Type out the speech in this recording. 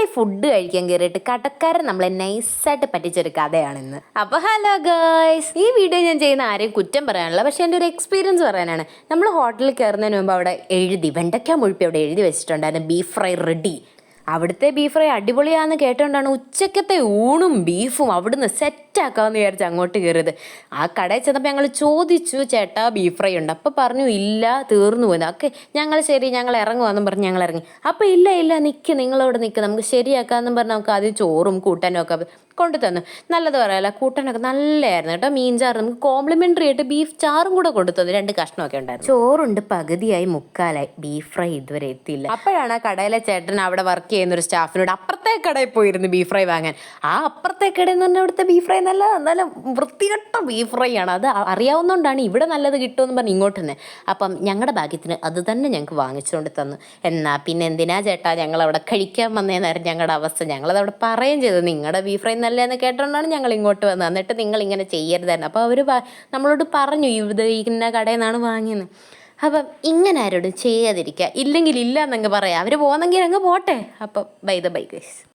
Family food കഴിക്കാൻ കയറിയിട്ട് കടക്കാരൻ നമ്മളെ നൈസായിട്ട് പറ്റിച്ചൊരു കഥയാണിന്ന്. അപ്പൊ ഹലോ ഗേൾസ് ഈ വീഡിയോ ഞാൻ ചെയ്യുന്ന ആരെയും കുറ്റം പറയാനുള്ള പക്ഷെ എന്റെ ഒരു എക്സ്പീരിയൻസ് പറയാനാണ്. നമ്മൾ ഹോട്ടലിൽ കയറുന്നതിന് മുമ്പ് അവിടെ എഴുതി വെണ്ടയ്ക്ക മുഴുപ്പി അവിടെ എഴുതി വെച്ചിട്ടുണ്ടായിരുന്നു ബീഫ് ഫ്രൈ റെഡി അവിടുത്തെ ബീഫ് ഫ്രൈ അടിപൊളിയാന്ന് കേട്ടോണ്ടാണ് ഉച്ചക്കത്തെ ഊണും ബീഫും അവിടുന്ന് സെറ്റാക്കാമെന്ന് വിചാരിച്ച് അങ്ങോട്ട് കയറിയത് ആ കടയിൽ ചെന്നപ്പോൾ ഞങ്ങൾ ചോദിച്ചു ചേട്ടാ ബീഫ് ഫ്രൈ ഉണ്ട്. അപ്പോൾ പറഞ്ഞു ഇല്ല തീർന്നു പോയി. ഓക്കെ ഞങ്ങൾ ശരി ഞങ്ങൾ ഇറങ്ങുവാന്നും പറഞ്ഞ് ഞങ്ങൾ ഇറങ്ങി. അപ്പോൾ ഇല്ല ഇല്ല നിൽക്ക് നിങ്ങളവിടെ നിൽക്ക് നമുക്ക് ശരിയാക്കാമെന്നും പറഞ്ഞ് നമുക്ക് ആദ്യം ചോറും കൂട്ടാനും ഒക്കെ കൊണ്ടു തന്നു. നല്ലത് പറയാല്ല കൂട്ടാനൊക്കെ നല്ലതായിരുന്നു കേട്ടോ മീൻ ചാറ്. നമുക്ക് കോംപ്ലിമെന്ററി ആയിട്ട് ബീഫ് ചാറും കൂടെ കൊണ്ടു തന്നു. രണ്ട് കഷ്ണമൊക്കെ ഉണ്ടായിരുന്നു. ചോറുണ്ട് പകുതിയായി മുക്കാലായി. ബീഫ് ഫ്രൈ ഇതുവരെ എത്തിയില്ല. അപ്പോഴാണ് ആ കടയിലെ ചേട്ടൻ അവിടെ വർക്ക് ചെയ്യുന്ന ഒരു സ്റ്റാഫിനോട് അപ്പുറത്തെ കടയിൽ പോയിരുന്നു ബീഫ് ഫ്രൈ വാങ്ങാൻ. ആ അപ്പുറത്തെ കടയിൽ നിന്ന് തന്നെ ഇവിടുത്തെ ബീഫ് ഫ്രൈ നല്ല നല്ല വൃത്തികെട്ട ബീഫ് ഫ്രൈ ആണ്. അത് അറിയാവുന്നതുകൊണ്ടാണ് ഇവിടെ നല്ലത് കിട്ടുമെന്ന് പറഞ്ഞ് ഇങ്ങോട്ട് തന്നെ. അപ്പം ഞങ്ങളുടെ ഭാഗ്യത്തിന് അത് തന്നെ ഞങ്ങൾക്ക് വാങ്ങിച്ചുകൊണ്ട് തന്നു. എന്നാൽ പിന്നെ എന്തിനാ ചേട്ടാ ഞങ്ങൾ അവിടെ കഴിക്കാൻ വന്നേന്നായിരുന്നു ഞങ്ങളുടെ അവസ്ഥ. ഞങ്ങളത് അവിടെ പറയുകയും ചെയ്തു. നിങ്ങളുടെ ബീഫ് ഫ്രൈ നല്ലതെന്ന് കേട്ടോണ്ടാണ് ഞങ്ങൾ ഇങ്ങോട്ട് വന്നത്. എന്നിട്ട് നിങ്ങൾ ഇങ്ങനെ ചെയ്യരുതായിരുന്നു അപ്പോൾ അവർ നമ്മളോട് പറഞ്ഞു ഇത് ഇന്ന കടയിൽ നിന്നാണ് വാങ്ങിയത് അപ്പം ഇങ്ങനെ ആരോടും ചെയ്യാതിരിക്കുക. ഇല്ലെങ്കിൽ ഇല്ല എന്നങ്ങ് പറയാം. അവർ പോകുന്നെങ്കിൽ അങ്ങ് പോട്ടെ. അപ്പം ബൈ ദ ബൈ ഗൈസ്